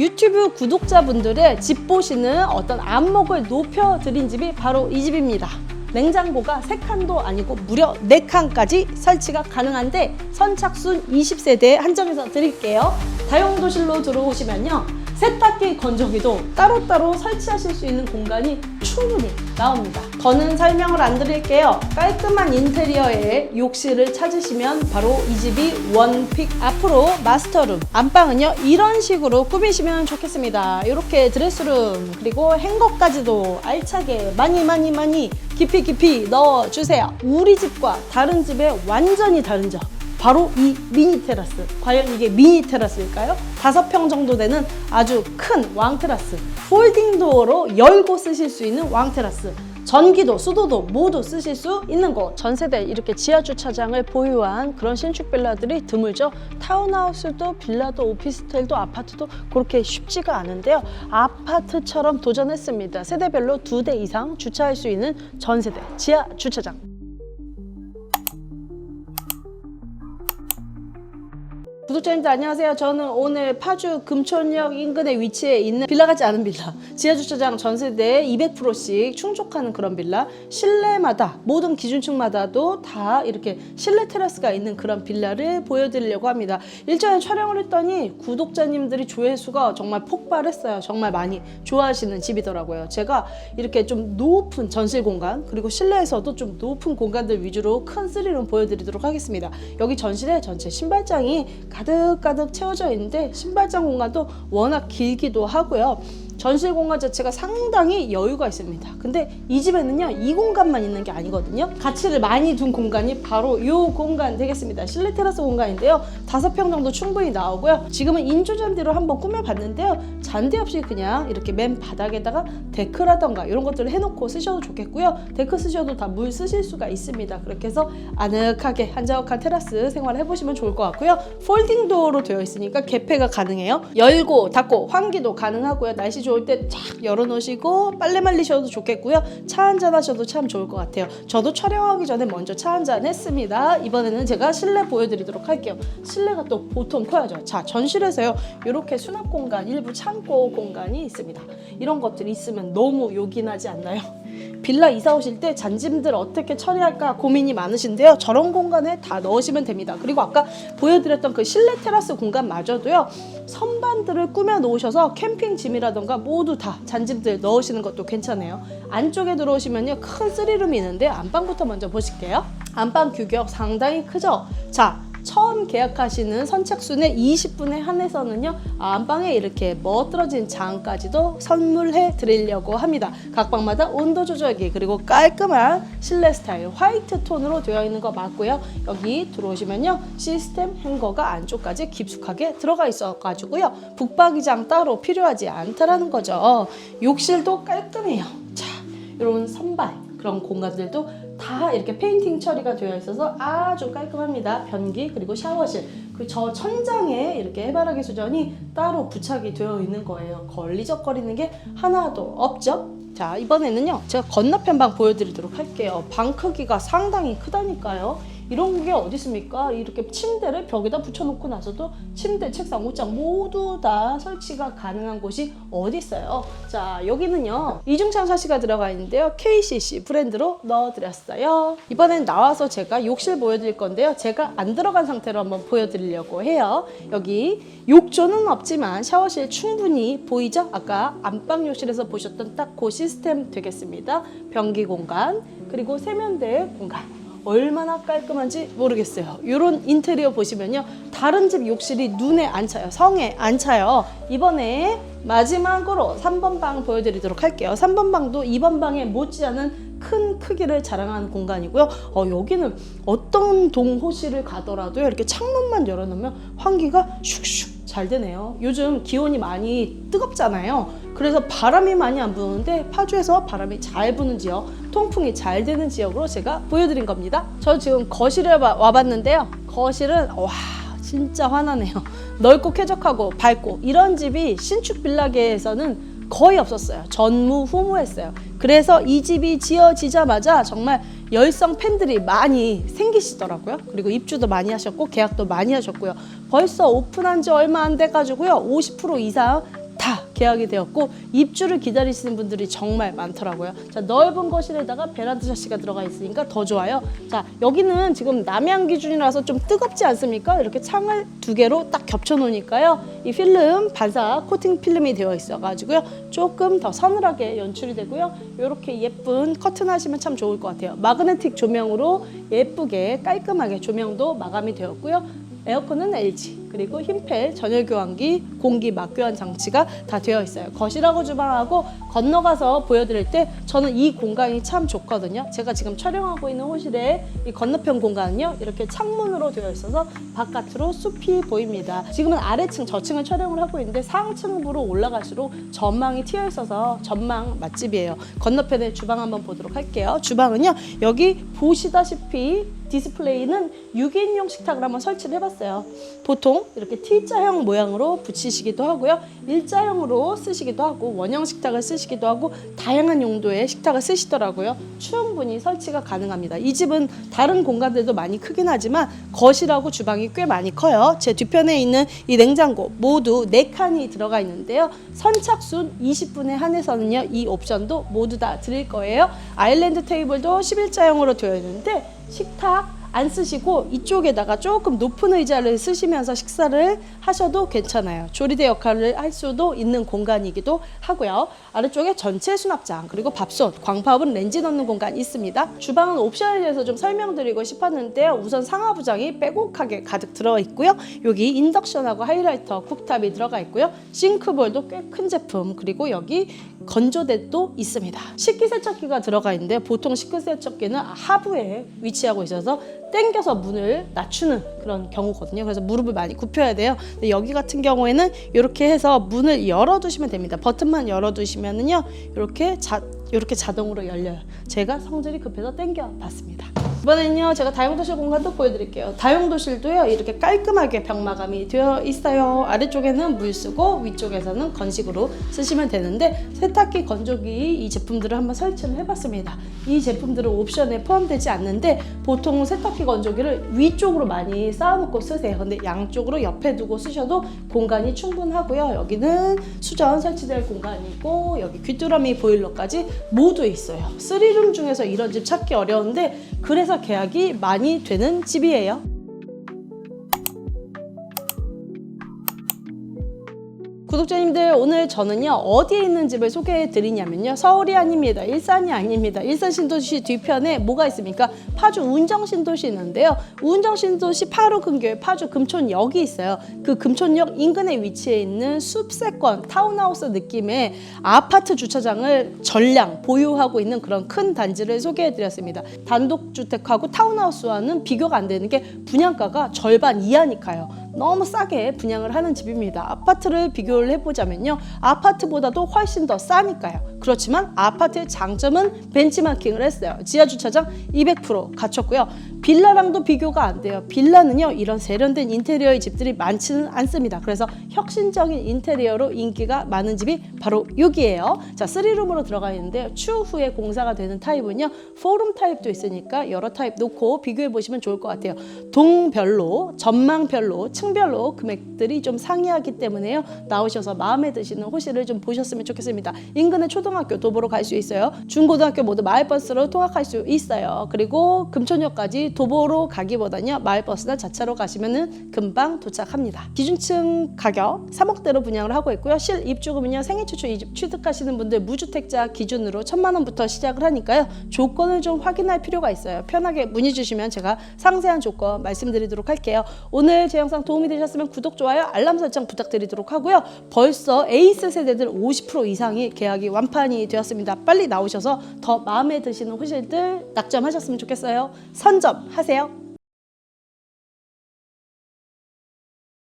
유튜브 구독자분들의 집 보시는 어떤 안목을 높여드린 집이 바로 이 집입니다. 냉장고가 3칸도 아니고 무려 4칸까지 설치가 가능한데 선착순 20세대에 한정해서 드릴게요. 다용도실로 들어오시면요. 세탁기 건조기도 따로따로 설치하실 수 있는 공간이 충분히 나옵니다. 더는 설명을 안 드릴게요. 깔끔한 인테리어에 욕실을 찾으시면 바로 이 집이 원픽 앞으로 마스터룸 안방은요 이런 식으로 꾸미시면 좋겠습니다. 이렇게 드레스룸 그리고 행거까지도 알차게 많이 많이 많이 깊이 깊이 넣어주세요. 우리 집과 다른 집의 완전히 다른 점. 바로 이 미니 테라스. 과연 이게 미니 테라스일까요? 다섯 평 정도 되는 아주 큰 왕 테라스. 폴딩 도어로 열고 쓰실 수 있는 왕 테라스. 전기도 수도도 모두 쓰실 수 있는 곳. 전세대 이렇게 지하 주차장을 보유한 그런 신축 빌라들이 드물죠. 타운하우스도 빌라도 오피스텔도 아파트도 그렇게 쉽지가 않은데요. 아파트처럼 도전했습니다. 세대별로 두 대 이상 주차할 수 있는 전세대 지하 주차장. 구독자 님들 안녕하세요. 저는 오늘 파주 금촌역 인근에 위치해 있는 빌라 같지 않은 빌라, 지하주차장 전세대 200%씩 충족하는 그런 빌라, 실내마다 모든 기준층마다도 다 이렇게 실내 테라스가 있는 그런 빌라를 보여드리려고 합니다. 일전에 촬영을 했더니 구독자님들이 조회수가 정말 폭발했어요. 정말 많이 좋아하시는 집이더라고요. 제가 이렇게 좀 높은 전실 공간 그리고 실내에서도 좀 높은 공간들 위주로 큰 스릴룸 보여드리도록 하겠습니다. 여기 전실에 전체 신발장이 가득가득 채워져 있는데 신발장 공간도 워낙 길기도 하고요. 전실 공간 자체가 상당히 여유가 있습니다. 근데 이 집에는요, 이 공간만 있는 게 아니거든요. 가치를 많이 둔 공간이 바로 이 공간 되겠습니다. 실내 테라스 공간인데요. 다섯 평 정도 충분히 나오고요. 지금은 인조 잔디로 한번 꾸며봤는데요. 잔디 없이 그냥 이렇게 맨 바닥에다가 데크라던가 이런 것들을 해놓고 쓰셔도 좋겠고요. 데크 쓰셔도 다 물 쓰실 수가 있습니다. 그렇게 해서 아늑하게 한적한 테라스 생활 해보시면 좋을 것 같고요. 폴딩 도어로 되어 있으니까 개폐가 가능해요. 열고 닫고 환기도 가능하고요. 날씨 좋을 때 쫙 열어놓으시고 빨래 말리셔도 좋겠고요. 차 한잔 하셔도 참 좋을 것 같아요. 저도 촬영하기 전에 먼저 차 한잔 했습니다. 이번에는 제가 실내 보여드리도록 할게요. 실내가 또 보통 커야죠. 자, 전실에서요. 이렇게 수납 공간, 일부 창고 공간이 있습니다. 이런 것들이 있으면 너무 요긴하지 않나요? 빌라 이사 오실 때 잔짐들 어떻게 처리할까 고민이 많으신데요. 저런 공간에 다 넣으시면 됩니다. 그리고 아까 보여드렸던 그 실내 테라스 공간마저도요. 선반들을 꾸며 놓으셔서 캠핑 짐이라던가 모두 다 잔짐들 넣으시는 것도 괜찮아요. 안쪽에 들어오시면요. 큰 쓰리룸이 있는데 안방부터 먼저 보실게요. 안방 규격 상당히 크죠? 자, 처음 계약하시는 선착순의 20분에 한해서는요 안방에 이렇게 멋들어진 장까지도 선물해 드리려고 합니다. 각 방마다 온도 조절기 그리고 깔끔한 실내 스타일 화이트 톤으로 되어 있는 거 맞고요. 여기 들어오시면요 시스템 행거가 안쪽까지 깊숙하게 들어가 있어 가지고요 북박이장 따로 필요하지 않다라는 거죠. 욕실도 깔끔해요. 자 이런 선발 그런 공간들도 다 이렇게 페인팅 처리가 되어 있어서 아주 깔끔합니다. 변기 그리고 샤워실 그 저 천장에 이렇게 해바라기 수전이 따로 부착이 되어 있는 거예요. 걸리적거리는 게 하나도 없죠. 자 이번에는요 제가 건너편 방 보여드리도록 할게요. 방 크기가 상당히 크다니까요. 이런 게 어디 있습니까? 이렇게 침대를 벽에다 붙여놓고 나서도 침대, 책상, 옷장 모두 다 설치가 가능한 곳이 어디 있어요? 자, 여기는요. 이중창 샤시가 들어가 있는데요. KCC 브랜드로 넣어드렸어요. 이번엔 나와서 제가 욕실 보여드릴 건데요. 제가 안 들어간 상태로 한번 보여드리려고 해요. 여기 욕조는 없지만 샤워실 충분히 보이죠? 아까 안방 욕실에서 보셨던 딱 그 시스템 되겠습니다. 변기 공간, 그리고 세면대 공간. 얼마나 깔끔한지 모르겠어요. 이런 인테리어 보시면요. 다른 집 욕실이 눈에 안 차요. 성에 안 차요. 이번에 마지막으로 3번 방 보여드리도록 할게요. 3번 방도 2번 방에 못지않은 큰 크기를 자랑하는 공간이고요. 어, 여기는 어떤 동호실을 가더라도 이렇게 창문만 열어놓으면 환기가 슉슉 잘 되네요. 요즘 기온이 많이 뜨겁잖아요. 그래서 바람이 많이 안 부는데 파주에서 바람이 잘 부는 지역, 통풍이 잘 되는 지역으로 제가 보여드린 겁니다. 저 지금 거실에 와- 와봤는데요. 거실은 와 진짜 환하네요. 넓고 쾌적하고 밝고 이런 집이 신축 빌라계에서는 거의 없었어요. 전무후무했어요. 그래서 이 집이 지어지자마자 정말 열성 팬들이 많이 생기시더라고요. 그리고 입주도 많이 하셨고 계약도 많이 하셨고요. 벌써 오픈한 지 얼마 안 돼 가지고요. 50% 이상 계약이 되었고 입주를 기다리시는 분들이 정말 많더라고요. 자 넓은 거실에다가 베란다 샤시가 들어가 있으니까 더 좋아요. 자 여기는 지금 남양 기준이라서 좀 뜨겁지 않습니까? 이렇게 창을 두 개로 딱 겹쳐 놓으니까요. 이 필름 반사 코팅 필름이 되어 있어가지고요. 조금 더 서늘하게 연출이 되고요. 이렇게 예쁜 커튼 하시면 참 좋을 것 같아요. 마그네틱 조명으로 예쁘게 깔끔하게 조명도 마감이 되었고요. 에어컨은 LG 그리고 흰펠 전열 교환기 공기 막교환 장치가 다 되어 있어요. 거실하고 주방하고 건너가서 보여드릴 때 저는 이 공간이 참 좋거든요. 제가 지금 촬영하고 있는 호실의 이 건너편 공간은요 이렇게 창문으로 되어 있어서 바깥으로 숲이 보입니다. 지금은 아래층 저층을 촬영을 하고 있는데 상층으로 올라갈수록 전망이 튀어 있어서 전망 맛집이에요. 건너편에 주방 한번 보도록 할게요. 주방은요 여기 보시다시피 디스플레이는 6인용 식탁을 한번 설치를 해봤어요. 보통 이렇게 T자형 모양으로 붙이시기도 하고요. 일자형으로 쓰시기도 하고 원형 식탁을 쓰시기도 하고 다양한 용도의 식탁을 쓰시더라고요. 충분히 설치가 가능합니다. 이 집은 다른 공간들도 많이 크긴 하지만 거실하고 주방이 꽤 많이 커요. 제 뒤편에 있는 이 냉장고 모두 4칸이 들어가 있는데요. 선착순 20분에 한해서는요. 이 옵션도 모두 다 드릴 거예요. 아일랜드 테이블도 11자형으로 되어 있는데 식탁 안 쓰시고 이쪽에다가 조금 높은 의자를 쓰시면서 식사를 하셔도 괜찮아요. 조리대 역할을 할 수도 있는 공간이기도 하고요. 아래쪽에 전체 수납장 그리고 밥솥, 광파오븐 렌즈 넣는 공간 있습니다. 주방은 옵션에 대해서 좀 설명드리고 싶었는데요. 우선 상하부장이 빼곡하게 가득 들어 있고요. 여기 인덕션하고 하이라이터, 쿡탑이 들어가 있고요. 싱크볼도 꽤 큰 제품 그리고 여기 건조대도 있습니다. 식기세척기가 들어가 있는데 보통 식기세척기는 하부에 위치하고 있어서 당겨서 문을 낮추는 그런 경우거든요. 그래서 무릎을 많이 굽혀야 돼요. 근데 여기 같은 경우에는 이렇게 해서 문을 열어두시면 됩니다. 버튼만 열어두시면은요, 이렇게 자 이렇게 자동으로 열려요. 제가 성질이 급해서 당겨 봤습니다. 이번에는요 제가 다용도실 공간도 보여드릴게요. 다용도실도요 이렇게 깔끔하게 벽 마감이 되어 있어요. 아래쪽에는 물 쓰고 위쪽에서는 건식으로 쓰시면 되는데 세탁기 건조기 이 제품들을 한번 설치를 해봤습니다. 이 제품들은 옵션에 포함되지 않는데 보통 세탁기 건조기를 위쪽으로 많이 쌓아놓고 쓰세요. 근데 양쪽으로 옆에 두고 쓰셔도 공간이 충분하고요. 여기는 수전 설치될 공간이고 여기 귀뚜라미 보일러까지 모두 있어요. 3룸 중에서 이런 집 찾기 어려운데 그래서 계약이 많이 되는 집이에요. 구독자님들 오늘 저는요 어디에 있는 집을 소개해 드리냐면요 서울이 아닙니다 일산이 아닙니다 일산 신도시 뒤편에 뭐가 있습니까? 파주 운정 신도시 있는데요. 운정 신도시 8호 근교에 파주 금촌역이 있어요. 그 금촌역 인근에 위치해 있는 숲세권 타운하우스 느낌의 아파트 주차장을 전량 보유하고 있는 그런 큰 단지를 소개해 드렸습니다. 단독주택하고 타운하우스와는 비교가 안 되는 게 분양가가 절반 이하니까요 너무 싸게 분양을 하는 집입니다. 아파트를 비교를 해보자면요. 아파트보다도 훨씬 더 싸니까요. 그렇지만 아파트의 장점은 벤치마킹을 했어요. 지하 주차장 200% 갖췄고요. 빌라랑도 비교가 안 돼요. 빌라는요, 이런 세련된 인테리어의 집들이 많지는 않습니다. 그래서 혁신적인 인테리어로 인기가 많은 집이 바로 여기예요. 자, 3룸으로 들어가 있는데요. 추후에 공사가 되는 타입은요, 포룸 타입도 있으니까 여러 타입 놓고 비교해 보시면 좋을 것 같아요. 동별로, 전망별로, 층별로 금액들이 좀 상이하기 때문에요. 나오셔서 마음에 드시는 호실을 좀 보셨으면 좋겠습니다. 인근의 초등학교 도보로 갈 수 있어요. 중고등학교 모두 마을버스로 통학할 수 있어요. 그리고 금촌역까지 도보로 가기보다는요. 마을버스나 자차로 가시면은 금방 도착합니다. 기준층 가격 3억대로 분양을 하고 있고요. 실 입주금은요. 생애 최초 취득하시는 분들 무주택자 기준으로 천만 원부터 시작을 하니까요. 조건을 좀 확인할 필요가 있어요. 편하게 문의 주시면 제가 상세한 조건 말씀드리도록 할게요. 오늘 제 영상 도움이 되셨으면 구독, 좋아요, 알람 설정 부탁드리도록 하고요. 벌써 에이스 세대들 50% 이상이 계약이 완판이 되었습니다. 빨리 나오셔서 더 마음에 드시는 호실들 낙점하셨으면 좋겠어요. 선점 하세요.